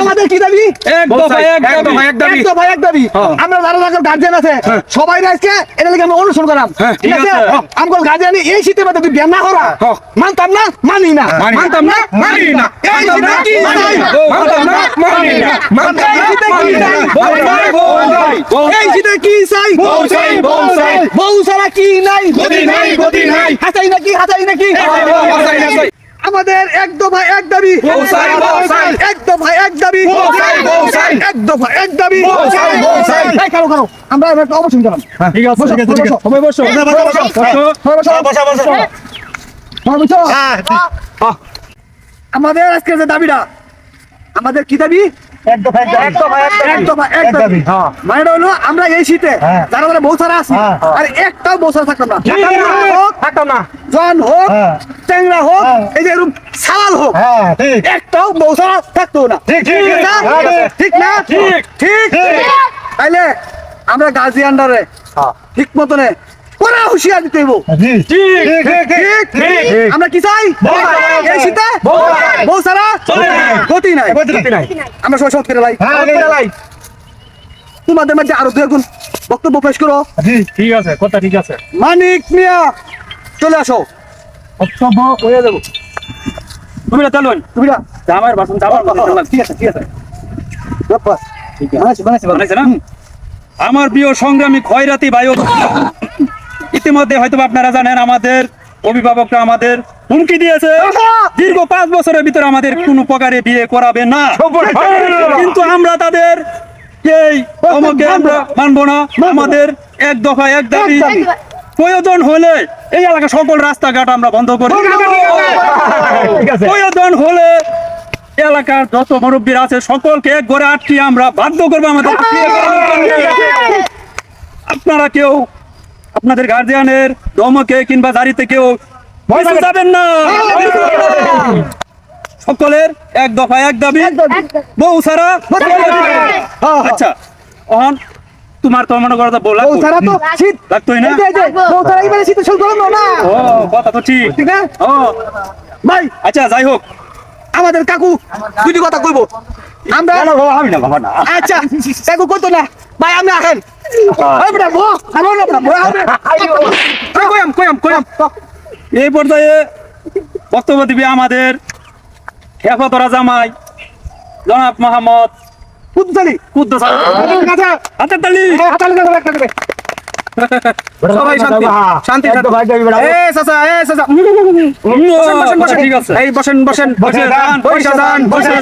আমাদের কি দাবি? এক দফা এক এক দফা এক দাবি। এক দফা এক দাবি। আমরা যারা যারা গার্জেন আছে সবাই আজকে এটা লিগে আমরা অনুসরণ করাম। হ্যাঁ, ঠিক আছে? আমগো গার্জেন এই শীতের মধ্যে তুই বিয়া না করা হ্যাঁ। মানতাম না মানি না। মানতাম না মানি না। এই শীতে কি চাই মানতাম না, মানি না। মানতাম না, এই শীতে কি বউ চাই, এই শীতে কি চাই? বউ চাই, বউ চাই। বউ ছাড়া কি নাই? নাই, নাই। হাসাই নাকি হাসাই নাকি। আমাদের এক দফা এক দাবি। এক দফা এক দাবি। এক দফা এক দাবি। আমরা একটা অবসর জানাম ঠিক আছে ঠিক আছে সবাই বসো। আমাদের আজকে যে দাবিটা আমাদের কি দাবি? আমরা এই শীতে যারা বউ আছি আর একটাও থাকতাম না। থাকতাম না। জন হোক হোক এই যে এরকম সাওয়াল হোক একটাও থাকতো না। ঠিক, ঠিক, ঠিক। না? হ্যাঁ, ঠিক। তাইলে আমরা গাজী আন্ডারে ঠিক মতনে কড়া হুঁশিয়ার দিতে হইব। ঠিক ঠিক আমরা কি চাই? এই শীতে? বউ ছাড়া গতি নাই। আমরা সবাই সৎ করে লাই। তোমাদের মধ্যে আরও দু একজন বক্তব্য পেশ করো। ঠিক আছে কথা ঠিক আছে। মানিক মিয়া চলে আসো। বক্তব্য হয়ে যাব। তুমি না চলুন তুমি না বাসন জামার বাসন চালান। ঠিক আছে ঠিক আছে। বাস বানাইছি বানাইছি বানাইছে না? আমার প্রিয় সংগ্রামী খয়রাতি বায়ু ইতিমধ্যে হয়তো আপনারা জানেন আমাদের অভিভাবকরা আমাদের হুমকি দিয়েছে। দীর্ঘ পাঁচ বছরের ভিতরে আমাদের কোনো প্রকারে বিয়ে করাবে না। কিন্তু আমরা তাদের মানবো না। আমাদের এক দফা এক দাবি। প্রয়োজন হলে এই এলাকা সকল রাস্তাঘাট আমরা বন্ধ করি প্রয়োজন হলে এলাকার যত মুরব্বীরা আছে সকলকে এক ঘরে আটকে আমরা বাধ্য করব আমাদের। আপনারা কেউ আপনাদের গার্জিয়ানের দমকে কিংবা জারিতে কেউ যাবেন না। সকলের এক দফা এক দাবি বউ সারা আচ্ছা অহন তোমার তো মনে করো বউ বউ ছাড়া তো শীত। লাগতোই না? এই যে, এই যে, বউ ছাড়া এবারে শীত শুরু করল না ও কথা তো ঠিক। ঠিক না? ও। ভাই। আচ্ছা যাই হোক। আমাদের কাকু দুটি কথা কইবো। আমরা আমি না বাবা না। আচ্ছা কাকু কইতো না। ভাই আমি আহেন। এই বেটা বউ আমার না বেটা বউ এই পর্যায়ে বক্তব্য দিবে আমাদের হেফাতরা জামাই জনাব মোহাম্মদ কুদ্দালি। কুদ্দালি হাতের তালি। দেবে সবাই শান্তি শান্তি এ চাচা এ চাচা বসেন বসেন ঠিক আছে। এই বসেন বসেন। বসে যান, বসে যান বসে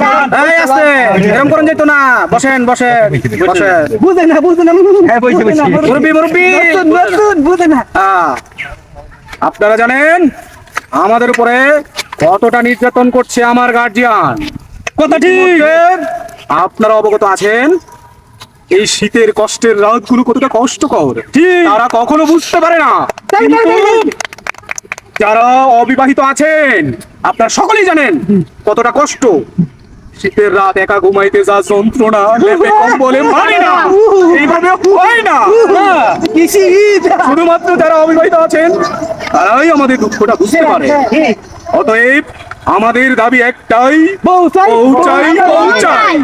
এই আস্তে। এরকম করেন যেত না। বসেন বসেন। বসেন। বুঝে না বুঝে না হ্যাঁ, বইছি, বইছি। মুরব্বি মুরব্বি। নতুন নতুন বুঝে না। আপনারা জানেন আমাদের উপরে কতটা নির্যাতন করছে আমার গার্জিয়ান কথা ঠিক। আপনারা অবগত আছেন এই শীতের কষ্টের রাত রাতগুলো কতটা কষ্টকর। তারা কখনো বুঝতে পারে না। যারা অবিবাহিত আছেন আপনারা সকলেই জানেন কতটা কষ্ট। শীতের রাত একা ঘুমাইতে যা যন্ত্রণা লেপে কম্বলে মানে না। এইভাবে হয় না। শুধুমাত্র যারা অবিবাহিত আছেন তারাই আমাদের দুঃখটা বুঝতে পারে। অতএব আমাদের দাবি একটাই বউ চাই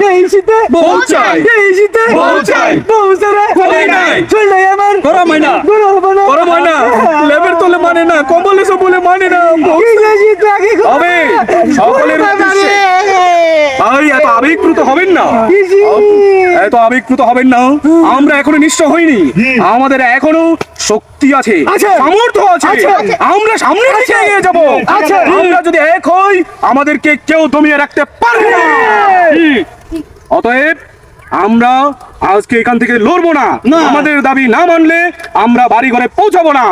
শীতে বউ চাই। এই শীতে বউ চাই। বউ ছাড়া চলে নাই। চলে নাই। আমার। গরম হয় না। গরম হবে না। গরম হয় না। লেবের তলে মানে না। কম্বলে বলে মানে না। যে শীত লাগে হবে। সকলের উদ্দেশ্যে। ভাই এত আবেগপ্রুত হবেন না। এত আবেগপ্রুত হবেন না। আমরা এখনও নিশ্চয় হইনি। আমাদের এখনও শক্তি আছে। সামর্থ্য আছে। আছে। আমরা সামনে দিকে এগিয়ে যাব। আমরা যদি এক হই আমাদেরকে কেউ দমিয়ে রাখতে পারবে না। অতএব আমরা আজকে এখান থেকে লড়বো না। আমাদের দাবি না মানলে আমরা বাড়ি ঘরে পৌঁছাবো না।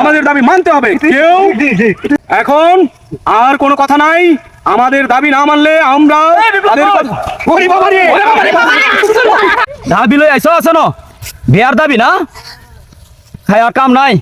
আমাদের দাবি মানতে হবে। কেউ এখন আর কোনো কথা নাই। আমাদের দাবি না মানলে আমরা দাবি লই আইসো আছে ন? বিয়ার দাবি না? খাই আর কাম নাই।